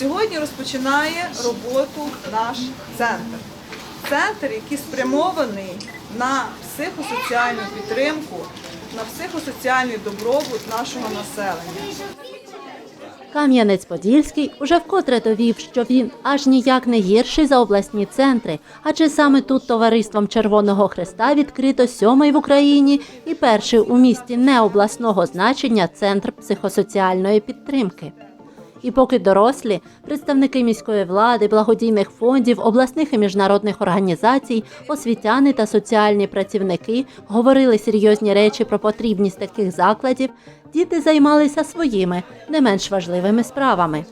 Сьогодні розпочинає роботу наш центр. Центр, який спрямований на психосоціальну підтримку, на психосоціальний добробут нашого населення. Кам'янець-Подільський уже вкотре довів, що він аж ніяк не гірший за обласні центри, адже саме тут товариством Червоного Хреста відкрито сьомий в Україні і перший у місті необласного значення центр психосоціальної підтримки. І поки дорослі, представники міської влади, благодійних фондів, обласних і міжнародних організацій, освітяни та соціальні працівники говорили серйозні речі про потрібність таких закладів, діти займалися своїми не менш важливими справами.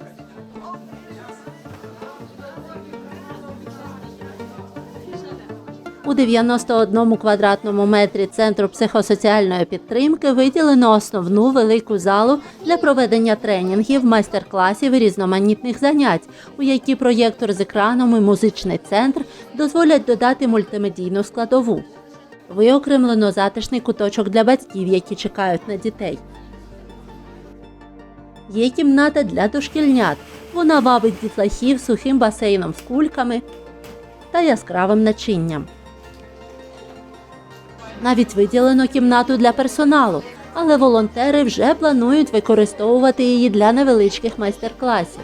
91 квадратному метрі центру психосоціальної підтримки виділено основну велику залу для проведення тренінгів, майстер-класів і різноманітних занять, у які проєктор з екраном і музичний центр дозволять додати мультимедійну складову. Виокремлено затишний куточок для батьків, які чекають на дітей. Є кімната для дошкільнят. Вона вабить дітлахів сухим басейном з кульками та яскравим начинням. Навіть виділено кімнату для персоналу, але волонтери вже планують використовувати її для невеличких майстер-класів.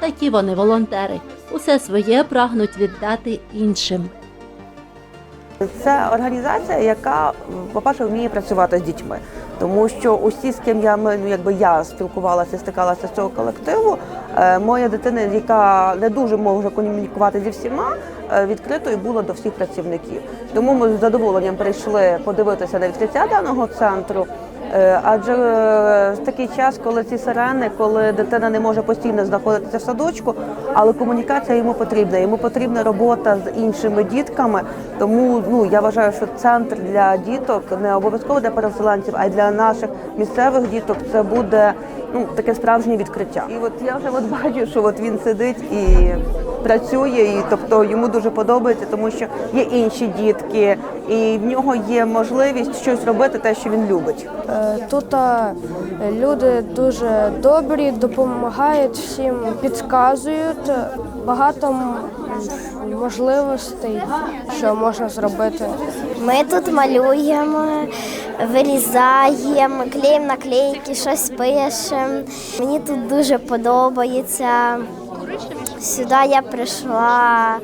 Такі вони волонтери. Усе своє прагнуть віддати іншим. Це організація, яка, по-перше, вміє працювати з дітьми. Тому що усі, з ким я ну, якби я спілкувалася, стикалася з цього колективу, е, моя дитина, яка не дуже може комунікувати зі всіма, е, відкритою була до всіх працівників. Тому ми з задоволенням прийшли подивитися на відкриття даного центру. Е, Адже е, такий час, коли ці сирени, коли дитина не може постійно знаходитися в садочку, але комунікація йому потрібна. Йому потрібна робота з іншими дітками. Тому ну я вважаю, що центр для діток не обов'язково для переселенців, а й для наших місцевих діток це буде ну таке справжнє відкриття. І от я вже от бачу, що от він сидить і працює, і тобто йому дуже подобається, тому що є інші дітки, і в нього є можливість щось робити, те, що він любить. Е, Тут е, люди дуже добрі, допомагають всім, підказують багато можливостей, що можна зробити. Ми тут малюємо, вирізаємо, клеїмо наклейки, щось пишемо. Мені тут дуже подобається. Сюди я прийшла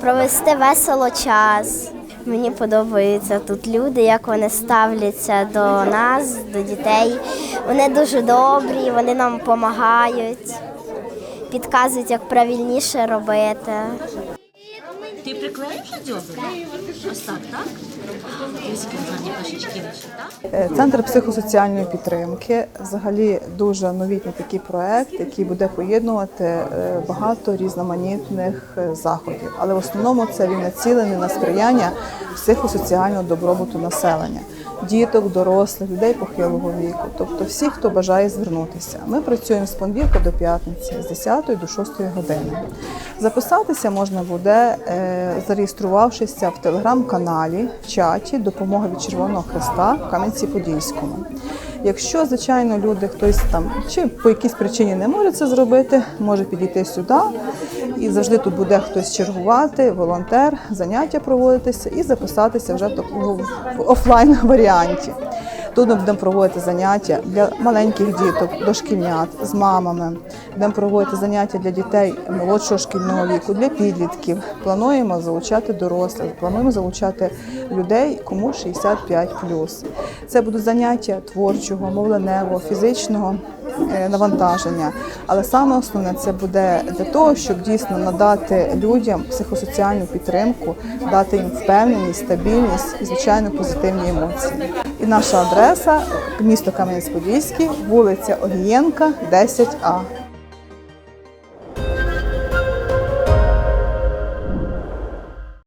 провести весело час. Мені подобаються тут люди, як вони ставляться до нас, до дітей. Вони дуже добрі, вони нам допомагають, підказують, як правильніше робити. Ти приклеїш дзьоби? Ось так, так? Е, Центр психосоціальної підтримки взагалі дуже новітній такий проект, який буде поєднувати е, багато різноманітних е, заходів. Але в основному це він націлений на сприяння психосоціального добробуту населення. Діток, дорослих, людей похилого віку, тобто всіх, хто бажає звернутися. Ми працюємо з понеділка до п'ятниці, з 10 до 6 години. Записатися можна буде, е, зареєструвавшися в телеграм-каналі, в чаті Допомога від Червоного Хреста в Кам'янці-Подільському. Якщо, звичайно, люди хтось там чи по якійсь причині не може це зробити, може підійти сюди, і завжди тут буде хтось чергувати, волонтер, заняття проводитися і записатися вже в офлайн варіанті. Тут ми будемо проводити заняття для маленьких діток, дошкільнят з мамами. Будемо проводити заняття для дітей молодшого шкільного віку, для підлітків. Плануємо залучати дорослих, плануємо залучати людей, кому 65+. Це будуть заняття творчого, мовленевого, фізичного е, навантаження. Але саме основне це буде для того, щоб дійсно надати людям психосоціальну підтримку, дати їм впевненість, стабільність і звичайно позитивні емоції. І наша адреса місто Кам'янець-Подільський, вулиця Огієнка, 10А.